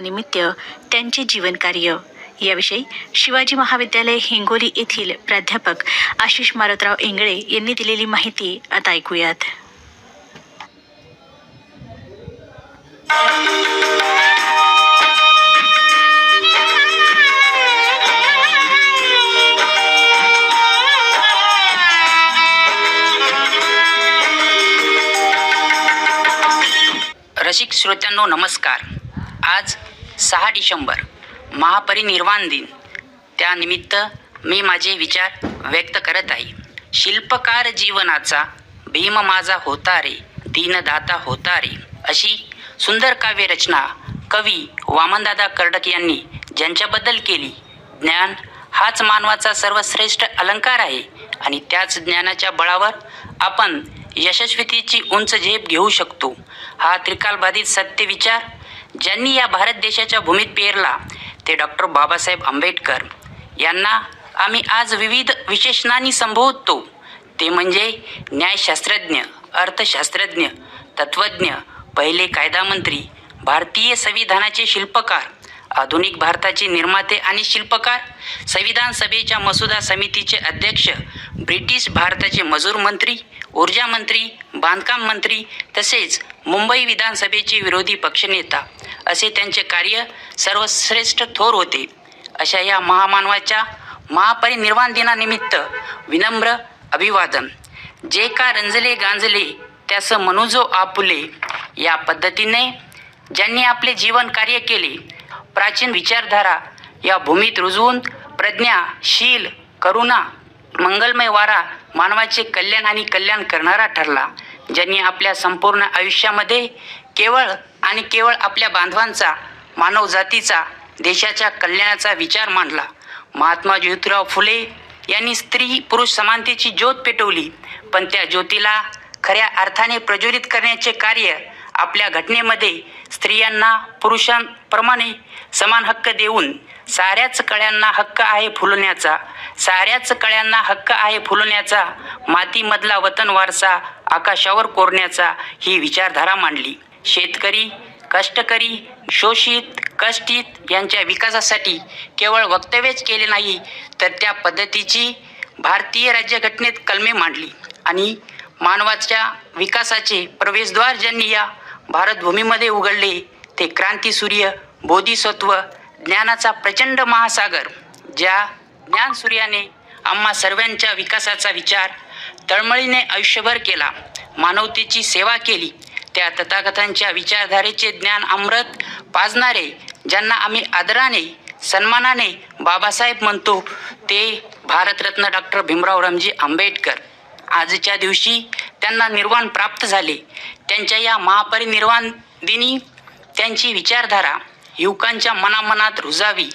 निमित्त त्यांचे जीवनकार्य. याविषयी शिवाजी महाविद्यालय हिंगोली येथील प्राध्यापक आशिष मारुतराव इंगळे यांनी दिलेली माहिती आता ऐकूयात. रसिक श्रोत्यांनो नमस्कार. आज सहा डिसेंबर महापरिनिर्वाण दिन. त्यानिमित्त मी माझे विचार व्यक्त करत आहे. शिल्पकार जीवनाचा भीम माझा होता रे दीनदाता होता रे अशी सुंदर काव्यरचना कवी वामनदादा कर्डक यांनी ज्यांच्याबद्दल केली. ज्ञान हाच मानवाचा सर्वश्रेष्ठ अलंकार आहे आणि त्याच ज्ञानाच्या बळावर आपण यशस्वीतेची उंच झेप घेऊ शकतो. हा त्रिकालबाधित सत्य विचार ज्यांनी या भारत देशाच्या भूमीत पेरला ते डॉक्टर बाबासाहेब आंबेडकर. यांना आम्ही आज विविध विशेषणांनी संबोधतो. ते म्हणजे न्यायशास्त्रज्ञ अर्थशास्त्रज्ञ तत्त्वज्ञ पहिले कायदामंत्री भारतीय संविधानाचे शिल्पकार आधुनिक भारताचे निर्माते आणि शिल्पकार संविधान सभेच्या मसुदा समितीचे अध्यक्ष ब्रिटिश भारताचे मजूर मंत्री ऊर्जा मंत्री बांधकाम मंत्री तसेच मुंबई विधानसभेचे विरोधी पक्षनेता असे त्यांचे कार्य सर्वश्रेष्ठ थोर होते. अशा या महामानवाच्या महापरिनिर्वाण दिनानिमित्त विनम्र अभिवादन. जे का रंजले गांजले त्यास मनुजो आपुले या पद्धतीने ज्यांनी आपले जीवन कार्य केले प्राचीन विचारधारा या भूमीत रुजवून प्रज्ञा शील करुणा मंगलमय वारा मानवाचे कल्याण आणि कल्याण करणारा ठरला. ज्यांनी आपल्या संपूर्ण आयुष्यामध्ये केवळ आणि केवळ आपल्या बांधवांचा मानव जातीचा देशाच्या कल्याणाचा विचार मांडला. महात्मा ज्योतिराव फुले यांनी स्त्री पुरुष समानतेची ज्योत पेटवली पण त्या ज्योतीला खऱ्या अर्थाने प्रज्वलित करण्याचे कार्य आपल्या घटनेमध्ये स्त्रियांना पुरुषांप्रमाणे समान हक्क देऊन साऱ्याच कळ्यांना हक्क आहे फुलण्याचा. साऱ्याच कळ्यांना हक्क आहे फुलण्याचा. मातीमधला वतन वारसा आकाशावर कोरण्याचा ही विचारधारा मांडली. शेतकरी कष्टकरी शोषित कष्टित यांच्या विकासासाठी केवळ वक्तव्यच केले नाही तर त्या पद्धतीची भारतीय राज्यघटनेत कलमे मांडली. आणि मानवाच्या विकासाचे प्रवेशद्वार ज्यांनी या भारतभूमीमध्ये उघडले ते क्रांतीसूर्य बोधिसत्व ज्ञानाचा प्रचंड महासागर ज्या ज्ञानसूर्याने आम्हा सर्वांच्या विकासाचा विचार तळमळीने आयुष्यभर केला मानवतेची सेवा केली त्या तथाकथांच्या विचारधारेचे ज्ञान अमृत पाजणारे ज्यांना आम्ही आदराने सन्मानाने बाबासाहेब म्हणतो ते भारतरत्न डॉक्टर भीमराव रामजी आंबेडकर. आजच्या दिवशी त्यांना निर्वाण प्राप्त झाले. त्यांच्या या महापरिनिर्वाण दिनी त्यांची विचारधारा युवकांच्या मनामनात रुजावी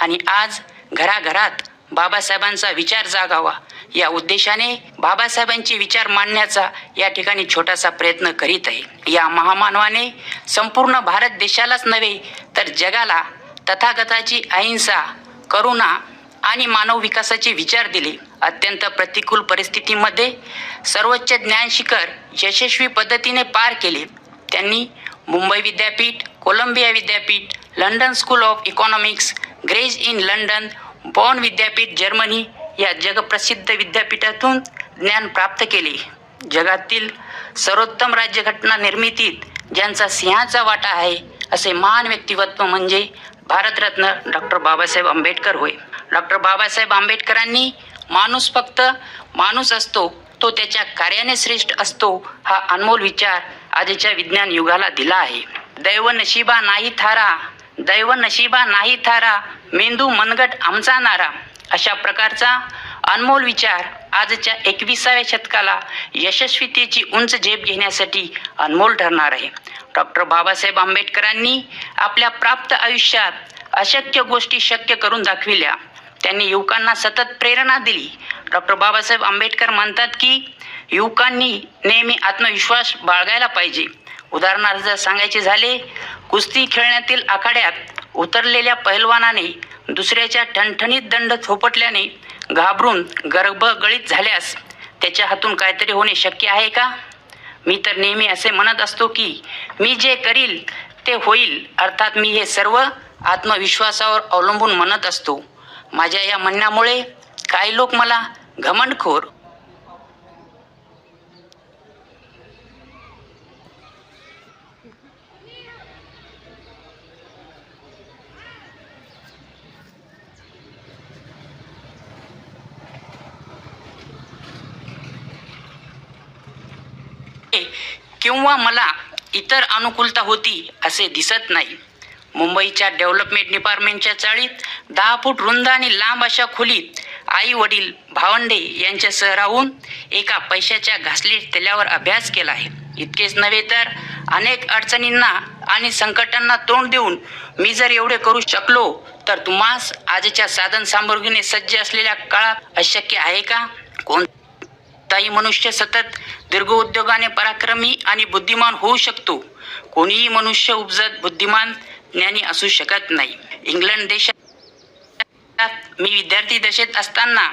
आणि आज घराघरात बाबासाहेबांचा विचार जागावा. या उद्देशाने बाबासाहेबांचे विचार मांडण्याचा या ठिकाणी छोटासा प्रयत्न करीत आहे. या महामानवाने संपूर्ण भारत देशालाच नव्हे तर जगाला तथागताची अहिंसा करुणा आणि मानव विकासाचे विचार दिले. अत्यंत प्रतिकूल परिस्थितीमध्ये सर्वोच्च ज्ञान शिखर यशस्वी पद्धतीने पार केले. त्यांनी मुंबई विद्यापीठ कोलंबिया विद्यापीठ London School of Economics Gray's Inn London Bonn विद्यापीठ जर्मनी या जगप्रसिद्ध विद्यापीठातून ज्ञान प्राप्त केले. जगातील सर्वोत्तम राज्यघटना निर्मितीत ज्यांचा सिंहाचा वाटा आहे असे महान व्यक्तिमत्व म्हणजे भारतरत्न डॉक्टर बाबासाहेब आंबेडकर होय. डॉक्टर बाबासाहेब आंबेडकरांनी माणूस फक्त माणूस असतो तो त्याच्या कार्याने श्रेष्ठ असतो हा अनमोल विचार आजच्या विज्ञान युगाला दिला आहे. दैव नशिबा नाही थारा दैव नशिबा नाही थारा मेंदू मनगट आमचा नारा अशा प्रकारचा अनमोल विचार आजच्या एकविसाव्या शतकाला यशस्वीतेची उंच झेप घेण्यासाठी अनमोल ठरणार आहे. डॉक्टर बाबासाहेब आंबेडकरांनी आपल्या प्राप्त आयुष्यात अशक्य गोष्टी शक्य करून दाखविल्या. त्यांनी युवकांना सतत प्रेरणा दिली. डॉक्टर बाबासाहेब आंबेडकर म्हणतात की युवकांनी नेहमी आत्मविश्वास बाळगायला पाहिजे. उदाहरणार्थ जर सांगायचे झाले कुस्ती खेळण्यातील आखाड्यात उतरलेल्या पहिलवानाने दुसऱ्याच्या ठणठणीत दंड थोपटल्याने घाबरून गर्भगळीत झाल्यास त्याच्या हातून काहीतरी होणे शक्य आहे का? मी तर नेहमी असे म्हणत असतो की मी जे करील ते होईल अर्थात मी हे सर्व आत्मविश्वासावर अवलंबून म्हणत असतो. माझ्या या म्हणण्यामुळे काही लोक मला घमंडखोर. किंवा मला इतर अनुकूलता होती असे दिसत नाही. मुंबईच्या डेव्हलपमेंट डिपार्टमेंटच्या चाळीत दहा फूट रुंद आणि लांब अशा खोलीत आई वडील भावंडे यांच्यासह राहून एका पैशाच्या घासली तेल्यावर अभ्यास केला आहे. इतकेच नव्हे तर अनेक अडचणींना आणि संकटांना तोंड देऊन मी जर एवढे करू शकलो तर तुम्हास आजच्या साधन सामग्रीने सज्ज असलेल्या काळात अशक्य आहे का? कोणताही मनुष्य सतत दीर्घ उद्योगाने पराक्रमी आणि बुद्धिमान होऊ शकतो. कोणीही मनुष्य उपजत बुद्धिमान ज्ञानी असू शकत नाही. इंग्लंड देशात मी विद्यार्थी दशेत असताना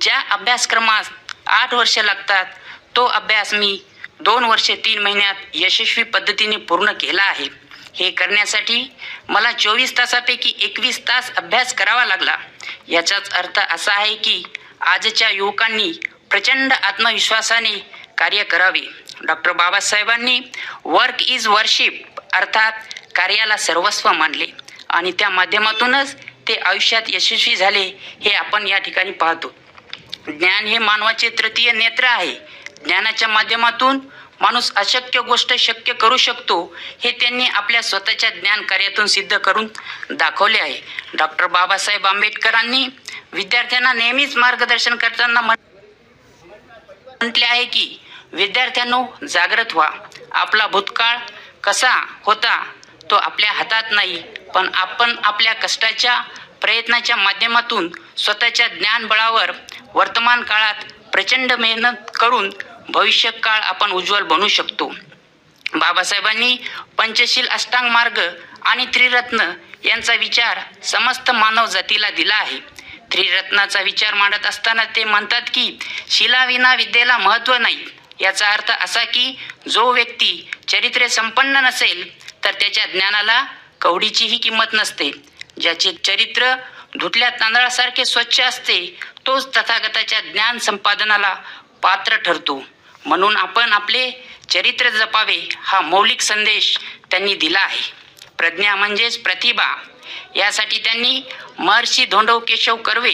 ज्या अभ्यासक्रमास आठ वर्ष लागतात तो अभ्यास मी दोन वर्षे तीन महिन्यात यशस्वी पद्धतीने पूर्ण केला आहे. हे करण्यासाठी मला चोवीस तासापैकी एकवीस तास अभ्यास करावा लागला. याचाच अर्थ असा आहे की आजच्या युवकांनी प्रचंड आत्मविश्वासाने कार्य करावे. डॉक्टर बाबासाहेबांनी वर्क इज वर्शिप अर्थात कार्याला सर्वस्व मानले आणि त्या माध्यमातूनच ते आयुष्यात यशस्वी झाले हे आपण या ठिकाणी पाहतो. ज्ञान हे मानवाचे तृतीय नेत्र आहे. ज्ञानाच्या माध्यमातून माणूस अशक्य गोष्ट शक्य करू शकतो हे त्यांनी आपल्या स्वतःच्या ज्ञान कार्यातून सिद्ध करून दाखवले आहे. डॉक्टर बाबासाहेब आंबेडकरांनी विद्यार्थ्यांना नेहमीच मार्गदर्शन करताना म्हण- म्हटले आहे की विद्यार्थ्यांनो जागृत व्हा. आपला भूतकाळ कसा होता तो आपल्या हातात नाही पण आपण आपल्या कष्टाच्या प्रयत्नाच्या माध्यमातून स्वतःच्या ज्ञानबळावर वर्तमान काळात प्रचंड मेहनत करून भविष्य काळ आपण उज्ज्वल बनवू शकतो. बाबासाहेबांनी पंचशील अष्टांग मार्ग आणि त्रिरत्न यांचा विचार समस्त मानव जातीला दिला आहे. त्रिरत्नाचा विचार मांडत असताना ते म्हणतात की शिलाविना विद्येला महत्त्व नाही. याचा अर्थ असा की जो व्यक्ती चरित्रे संपन्न नसेल तर त्याच्या ज्ञानाला कवडीचीही किंमत नसते. ज्याचे चरित्र धुतल्या तांदळासारखे स्वच्छ असते तोच तथागताच्या ज्ञान संपादनाला पात्र ठरतो. म्हणून आपण आपले चरित्र जपावे हा मौलिक संदेश त्यांनी दिला आहे. प्रज्ञा म्हणजेच प्रतिभा. यासाठी त्यांनी महर्षी धोंडव केशव कर्वे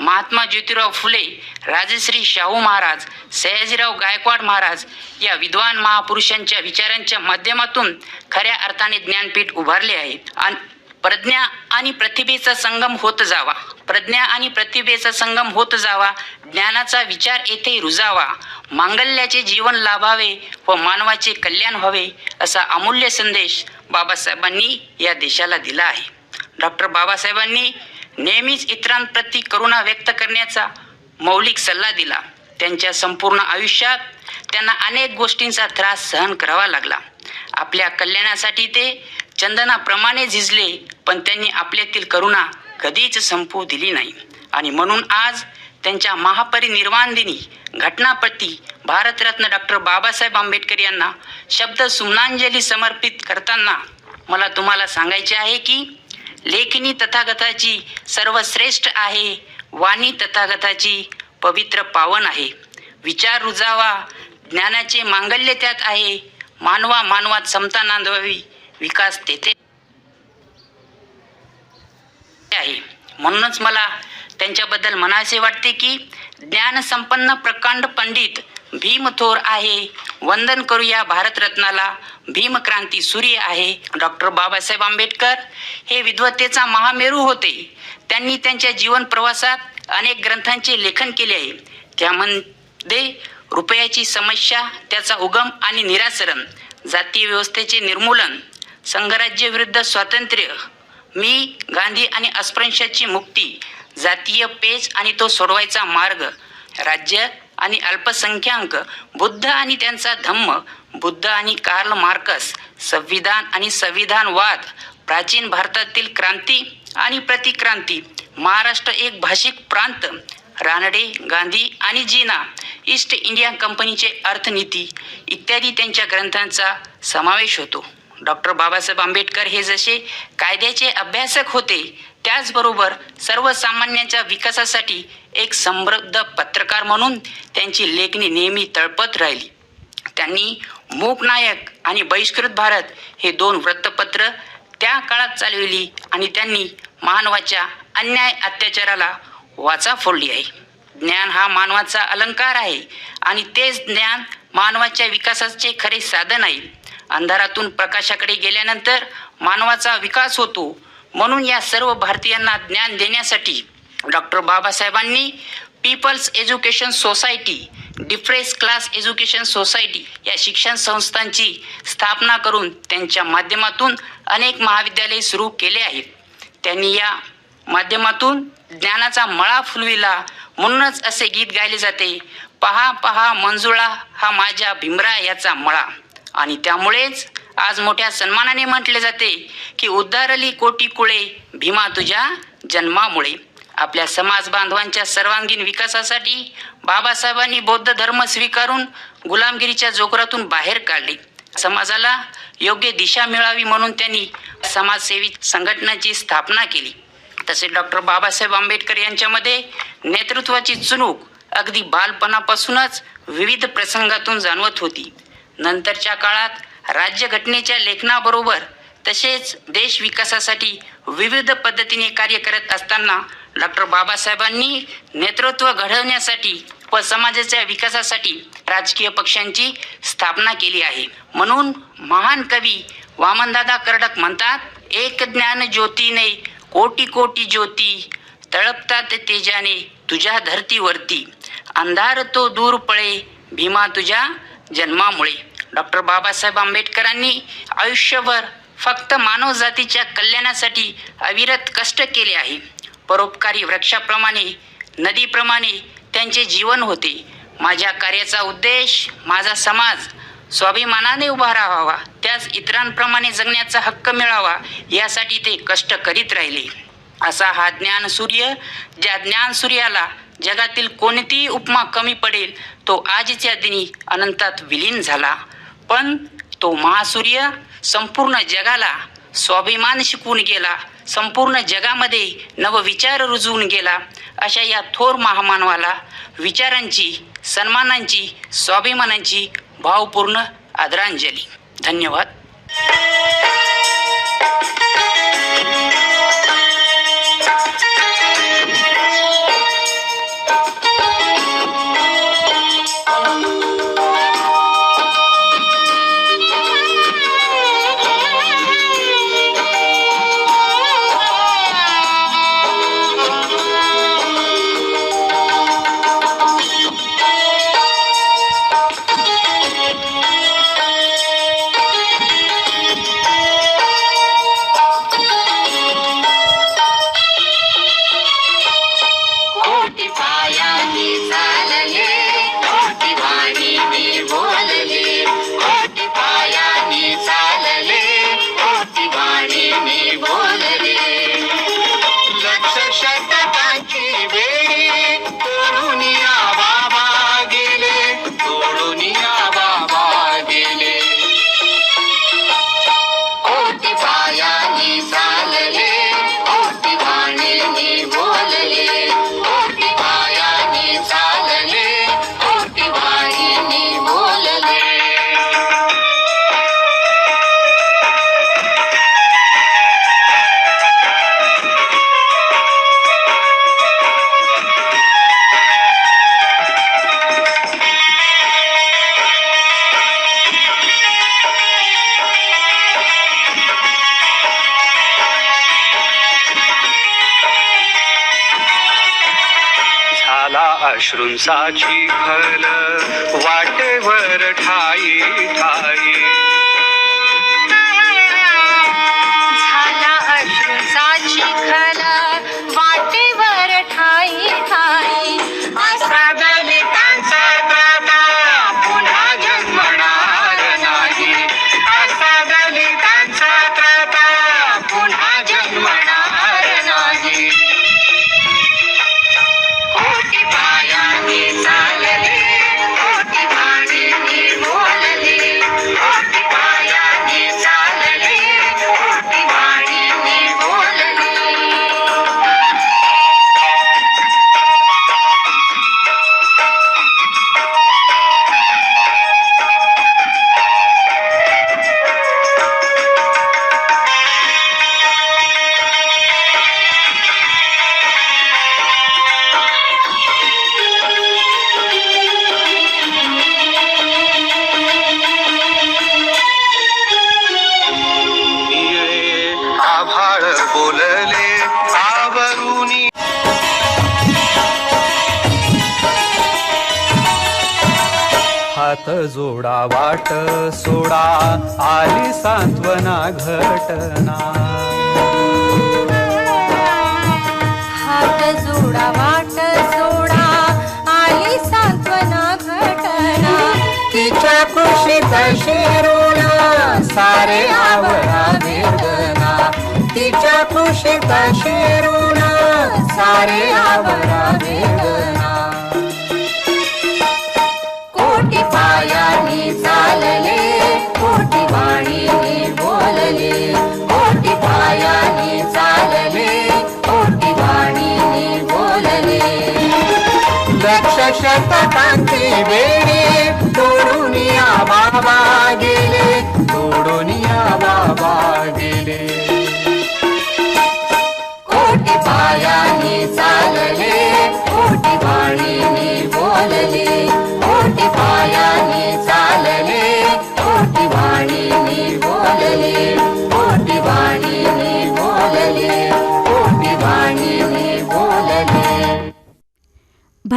महात्मा ज्योतिराव फुले राजश्री शाहू महाराज सयाजीराव गायकवाड महाराज या विद्वान महापुरुषांच्या विचारांच्या माध्यमातून खऱ्या अर्थाने ज्ञानपीठ उभारले आहे आणि प्रज्ञा आणि प्रतिभेचा संगम होत जावा. प्रज्ञा आणि प्रतिभेचा संगम होत जावा. ज्ञानाचा विचार येथे रुजावा. मांगल्याचे जीवन लाभावे व मानवाचे कल्याण व्हावे असा अमूल्य संदेश बाबासाहेबांनी या देशाला दिला आहे. डॉक्टर बाबासाहेबांनी नेहमीच इतरांप्रती करुणा व्यक्त करण्याचा मौलिक सल्ला दिला. त्यांच्या संपूर्ण आयुष्यात त्यांना अनेक गोष्टींचा त्रास सहन करावा लागला. आपल्या कल्याणासाठी ते चंदनाप्रमाणे झिजले पण त्यांनी आपल्यातील करुणा कधीच संपू दिली नाही. आणि म्हणून आज त्यांच्या महापरिनिर्वाण दिनी घटनापती भारतरत्न डॉक्टर बाबासाहेब आंबेडकर यांना शब्द सुमनांजली समर्पित करताना मला तुम्हाला सांगायचे आहे की लेखनी तथागताची सर्वश्रेष्ठ आहे वाणी तथागताची पवित्र पावन आहे. विचार रुजावा ज्ञानाचे मांगल्य त्यात आहे. मानवा मानवात समता नांदवावी विकास तेथे आहे. म्हणूनच मला त्यांच्याबद्दल म्हणायचे वाटते की ज्ञानसंपन्न प्रकांड पंडित भीमथोर आहे. वंदन करूया भारतरत्नाला. भीमक्रांती सूर्य आहे. डॉक्टर बाबासाहेब आंबेडकर हे विद्वत्तेचा महामेरू होते. त्यांनी त्यांच्या जीवन प्रवासात अनेक ग्रंथांचे लेखन केले आहे. त्यामध्ये रुपयाची समस्या त्याचा उगम आणि निरासरण जातीय व्यवस्थेचे निर्मूलन संघराज्य विरुद्ध स्वातंत्र्य मी गांधी आणि अस्पृश्याची मुक्ती जातीय पेच आणि तो सोडवायचा मार्ग राज्य आणि अल्पसंख्याक बुद्ध आणि त्यांचा धम्म बुद्ध आणि कार्ल मार्कस संविधान आणि संविधानवाद प्राचीन भारतातील क्रांती आणि प्रतिक्रांती महाराष्ट्र एक भाषिक प्रांत रानडे गांधी आणि जीना ईस्ट इंडिया कंपनीचे अर्थनीती इत्यादी त्यांच्या ग्रंथांचा समावेश होतो. डॉक्टर बाबासाहेब आंबेडकर हे जसे कायद्याचे अभ्यासक होते त्याचबरोबर सर्वसामान्यांच्या विकासासाठी एक समृद्ध पत्रकार म्हणून त्यांची लेखणी नेहमी तळपत राहिली. त्यांनी मूकनायक आणि बहिष्कृत भारत हे दोन वृत्तपत्र त्या काळात चालविली आणि त्यांनी मानवाच्या अन्याय अत्याचाराला वाचा फोडली आहे. ज्ञान हा मानवाचा अलंकार आहे आणि तेच ज्ञान मानवाच्या विकासाचे खरे साधन आहे. अंधारातून प्रकाशाकडे गेल्यानंतर मानवाचा विकास होतो म्हणून या सर्व भारतीयांना ज्ञान देण्यासाठी डॉक्टर बाबासाहेबांनी People's Education Society Depressed Class Education Society या शिक्षण संस्थांची स्थापना करून त्यांच्या माध्यमातून अनेक महाविद्यालये सुरू केले आहेत. त्यांनी या माध्यमातून ज्ञानाचा मळा फुलविला. म्हणूनच असे गीत गायले जाते पहा पहा मंजुळा हा माझ्या भीमरा याचा मळा. आणि त्यामुळेच आज मोठ्या सन्मानाने म्हटले जाते की उद्धारली कोटी कुळे भीमा तुझ्या जन्मामुळे. आपल्या समाज बांधवांच्या सर्वांगीण विकासासाठी बाबासाहेबांनी बौद्ध धर्म स्वीकारून गुलामगिरीच्या जोकरातून बाहेर काढले. समाजाला योग्य दिशा मिळावी म्हणून त्यांनी समाजसेवी संघटनाची स्थापना केली. तसे डॉक्टर बाबासाहेब आंबेडकर यांच्यामध्ये नेतृत्वाची चुणूक अगदी बालपणापासूनच विविध प्रसंगातून जाणवत होती. नंतरच्या काळात राज्यघटनेच्या लेखनाबरोबर तसेच देश विकासासाठी विविध पद्धतीने कार्य करत असताना डॉक्टर बाबासाहेबांनी नेतृत्व घडवण्यासाठी व समाजाच्या विकासासाठी राजकीय पक्षांची स्थापना केली आहे. म्हणून महान कवी वामनदादा कर्डक म्हणतात एक ज्ञान ज्योतीने कोटी कोटी ज्योती तळपतात तेजाने तुझ्या धरतीवरती. अंधार तो दूर पळे भीमा तुझ्या जन्मामुळे. डॉक्टर बाबासाहेब आंबेडकरांनी आयुष्यभर फक्त मानवजातीच्या कल्याणासाठी अविरत कष्ट केले आहे. परोपकारी वृक्षाप्रमाणे नदीप्रमाणे त्यांचे जीवन होते. माझ्या कार्याचा उद्देश माझा समाज स्वाभिमानाने उभा राहावा त्याच इतरांप्रमाणे जगण्याचा हक्क मिळावा यासाठी ते कष्ट करीत राहिले. असा हा ज्ञान सूर्य ज्या ज्ञान सूर्याला जगातील कोणतीही उपमा कमी पडेल तो आजच्या दिनी अनंतात विलीन झाला. पण तो महासूर्य संपूर्ण जगाला स्वाभिमान शिकवून गेला. संपूर्ण जगामध्ये नवविचार रुजवून गेला. अशा या थोर महामानवाला विचारांची सन्मानांची स्वाभिमानांची भावपूर्ण आदरांजली. धन्यवाद. अश्रूंसाची फल वाटेवर ठाई ठाई. झाला अश्रूचा खल हात जोडा वाट सोडा आली सांत्वना घटना. हात जोडा वाट सोडा आली सांत्वना घटना. तिच्या कुशीत शिरून सारे आवरा वेदना तिच्या कुशीत शिरून सारे आवरा वेदना शतकांची बेडी वेळी तोडून या बाबा गेले.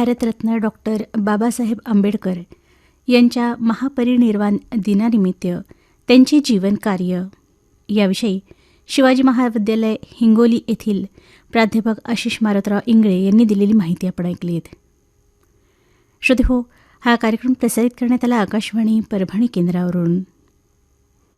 भारतरत्न डॉक्टर बाबासाहेब आंबेडकर यांच्या महापरिनिर्वाण दिनानिमित्त त्यांचे जीवनकार्य याविषयी शिवाजी महाविद्यालय हिंगोली येथील प्राध्यापक आशिष मारोतराव इंगळे यांनी दिलेली माहिती आपण ऐकली आहेत श्रोते हो हा कार्यक्रम प्रसारित करण्यात आला आकाशवाणी परभणी केंद्रावरून.